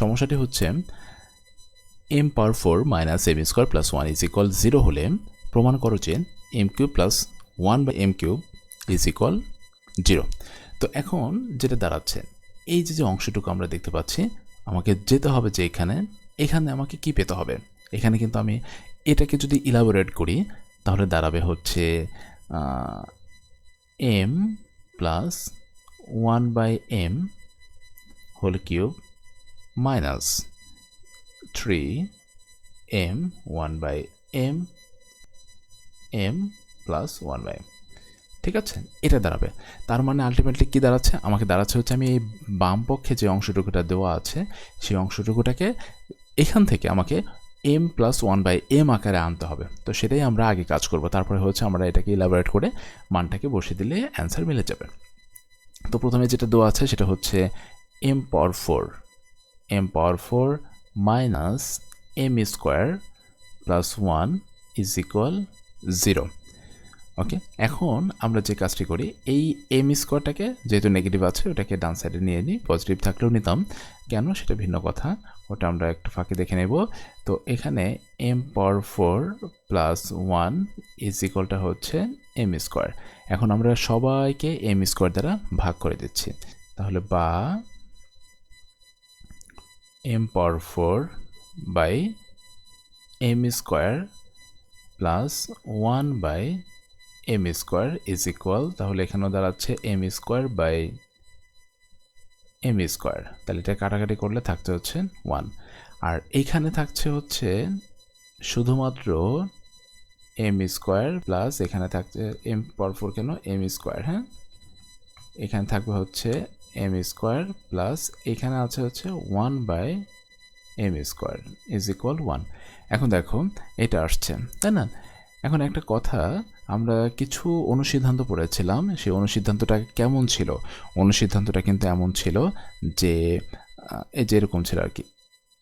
সমস্যাটি হচ্ছে M power four minus M square plus one is equal zero হলে প্রমাণ করো যে M cube plus one by M cube is equal zero. তো এখন যেটা দাঁড়াচ্ছে, এই যে যে অংশটুকু আমরা দেখতে পাচ্ছি, আমাকে যেতে হবে যে এখানে এখানে আমাকে কি পেতে হবে? এখানে কিন্তু আমি এটাকে যদি ইলাবোরেট করি, তাহলে দাঁড়াবে হচ্ছে M plus one by M whole cube minus three M one by M M plus one by ঠিক আছে? এটা দাঁড়াবে। তার মানে আলটিমেটলি কী দাঁড়াচ্ছে? আমাকে দাঁড়াচ্ছে হচ্ছে আমি এই বাম পক্ষে যে অংশটুকুটা দেওয়া আছে, সেই অংশটুকুটাকে এখান থেকে আমাকে M plus one by M আকারে আনতে হবে। তো সেটাই আমরা আগে কাজ করব। তারপরে হচ্ছে আমরা এটাকে ইলাবোরেট করে মানটাকে বসিয়ে দিলে অ্যান্সার মিলে যাবে। তো প্রথমে যেটা দেওয়া আছে সেটা হচ্ছে M power four M power four minus M square plus one is equal zero okay এখন আমরা যে কাজটি করি, এই এম স্কোয়ারটাকে যেহেতু নেগেটিভ আছে, ওটাকে ডান সাইডে নিয়ে নিই পজিটিভ থাকলেও নিতাম। কেন? সেটা ভিন্ন কথা, ওটা আমরা একটু ফাঁকে দেখে নেব। তো এখানে M power four plus one is ইকুয়ালটা হচ্ছে এম স্কোয়ার এখন আমরা সবাইকে এম স্কোয়ার দ্বারা ভাগ করে দিচ্ছি। তাহলে বা M power four by M square plus one by M square is equal তাহলে এখানেও দাঁড়াচ্ছে M square by M square তাহলে এটা কাটাকাটি করলে থাকতে হচ্ছে ওয়ান আর এইখানে থাকছে হচ্ছে শুধুমাত্র এম স্কোয়ার প্লাস এখানে থাকছে এম পর ফোর কেন? এম স্কোয়ার হ্যাঁ? এখানে থাকবে হচ্ছে এম স্কোয়ার প্লাস এখানে আছে হচ্ছে one by M square is equal one এখন দেখো, এটা আসছে, তাই না? এখন একটা কথা, আমরা কিছু অনুসিদ্ধান্ত পড়েছিলাম, সেই অনুসিদ্ধান্তটা কেমন ছিল? অনুসিদ্ধান্তটা কিন্তু এমন ছিল যে এই যে এরকম ছিল আর কি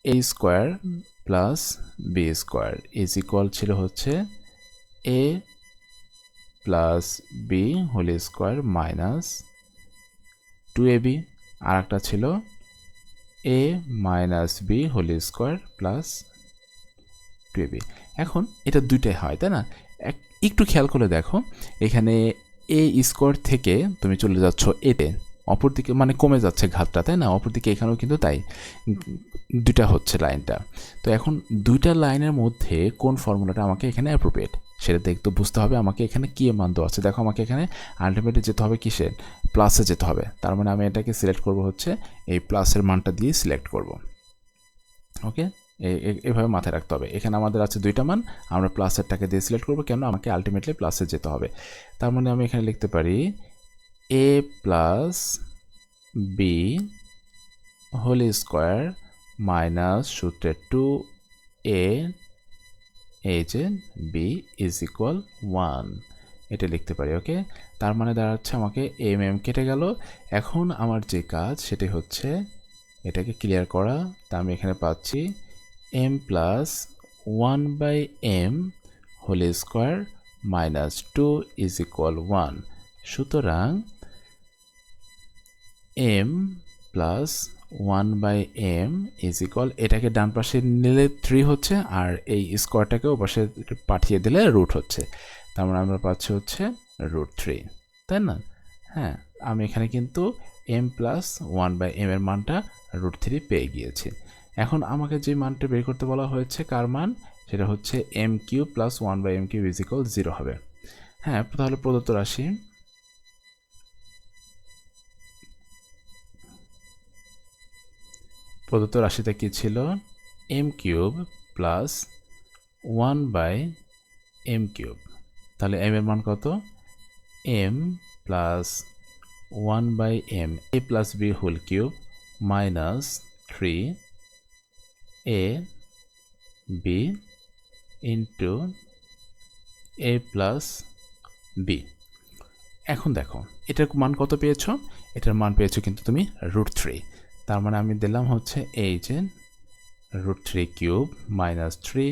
A square plus B square is equal ছিল হচ্ছে A plus B whole square minus two A B আর একটা ছিল A minus B whole square plus two A B. এখন এটা দুইটাই হয়, তাই না? এক, একটু খেয়াল করে দেখো, এখানে এ স্কোয়ার থেকে তুমি চলে যাচ্ছ এতে, অপরদিকে মানে কমে যাচ্ছে ঘাতটা, তাই না? অপরদিকে এখানেও কিন্তু তাই, দুইটা হচ্ছে লাইনটা। তো এখন দুইটা লাইনের মধ্যে কোন ফর্মুলাটা আমাকে এখানে অ্যাপ্রোপ্রিয়েট সেটা দেখতে বুঝতে হবে আমাকে এখানে কী মান দেওয়া আছে। দেখো আমাকে এখানে আলটিমেটলি যেতে হবে কিসের? প্লাসে যেতে হবে। তার মানে আমি এটাকে সিলেক্ট করব হচ্ছে এই প্লাসের মানটা দিয়ে সিলেক্ট করব। ওকে এভাবে মাথায় রাখতে হবে। এখানে আমাদের আছে দুইটা মান, আমরা প্লাসেরটাকে দিয়ে সিলেক্ট করব কেন আমাকে আলটিমেটলি প্লাসে যেতে হবে। তার মানে আমি এখানে লিখতে পারি A plus B whole square minus সূত্রের two A H B is equal one এটা লিখতে পারি ওকে তার মানে দাঁড়াচ্ছে আমাকে এম এম কেটে গেল। এখন আমার যে কাজ সেটি হচ্ছে এটাকে ক্লিয়ার করা। তা আমি এখানে পাচ্ছি M plus one by M whole square minus two is equal one সুতরাং M plus one by M is equal, এটাকে ডান পাশে নিলে থ্রি হচ্ছে আর এই স্কোয়ারটাকে ও পাশে পাঠিয়ে দিলে রুট হচ্ছে। তার মানে আমরা পাচ্ছি হচ্ছে রুট থ্রি, তাই না? হ্যাঁ আমি এখানে কিন্তু M plus one by M এর মানটা রুট থ্রি পেয়ে গিয়েছি। এখন আমাকে যে মানটা বের করতে বলা হয়েছে, কার মান? সেটা হচ্ছে M Q plus one by M Q is equal zero হবে। হ্যাঁ তাহলে প্রদত্ত রাশি প্রদত্ত রাশিটা কী ছিল? M cube plus one by M cube তাহলে এম এর মান কত? M plus one by M A plus B whole cube minus three A B into A plus B এখন দেখো, এটার মান কত পেয়েছ? এটার মান পেয়েছ কিন্তু তুমি রুট থ্রি তার মানে আমি দিলাম হচ্ছে H N root three cube minus three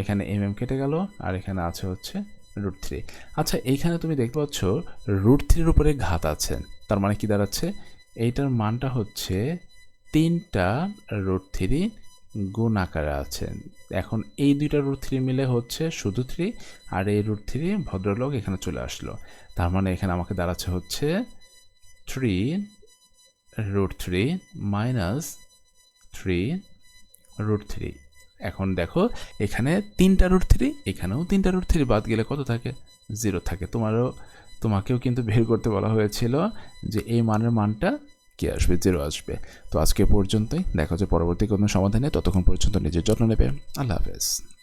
এখানে এম এম কেটে গেল, আর এখানে আছে হচ্ছে রুট থ্রি আচ্ছা এইখানে তুমি দেখতে পাচ্ছ রুট থ্রির উপরে ঘাত আছে। তার মানে কি দাঁড়াচ্ছে? এইটার মানটা হচ্ছে তিনটা রুট থ্রি গুণ আকারে আছে। এখন এই দুইটা রুট থ্রি মিলে হচ্ছে শুধু থ্রি আর এই রুট থ্রি ভদ্রলোক এখানে চলে আসলো। তার মানে এখানে আমাকে দাঁড়াচ্ছে হচ্ছে three root three minus three root three এখন দেখো, এখানে তিনটা রুট থ্রি এখানেও তিনটা রুট থ্রি বাদ গেলে কত থাকে? জিরো থাকে। তোমারও, তোমাকেও কিন্তু বের করতে বলা হয়েছিল যে এই মানের মানটা কি আসবে? জিরো আসবে। তো আজকে পর্যন্তই। দেখা হচ্ছে পরবর্তী কোনো সমাধানে। ততক্ষণ পর্যন্ত নিজের যত্ন নেবে। আল্লাহ হাফেজ।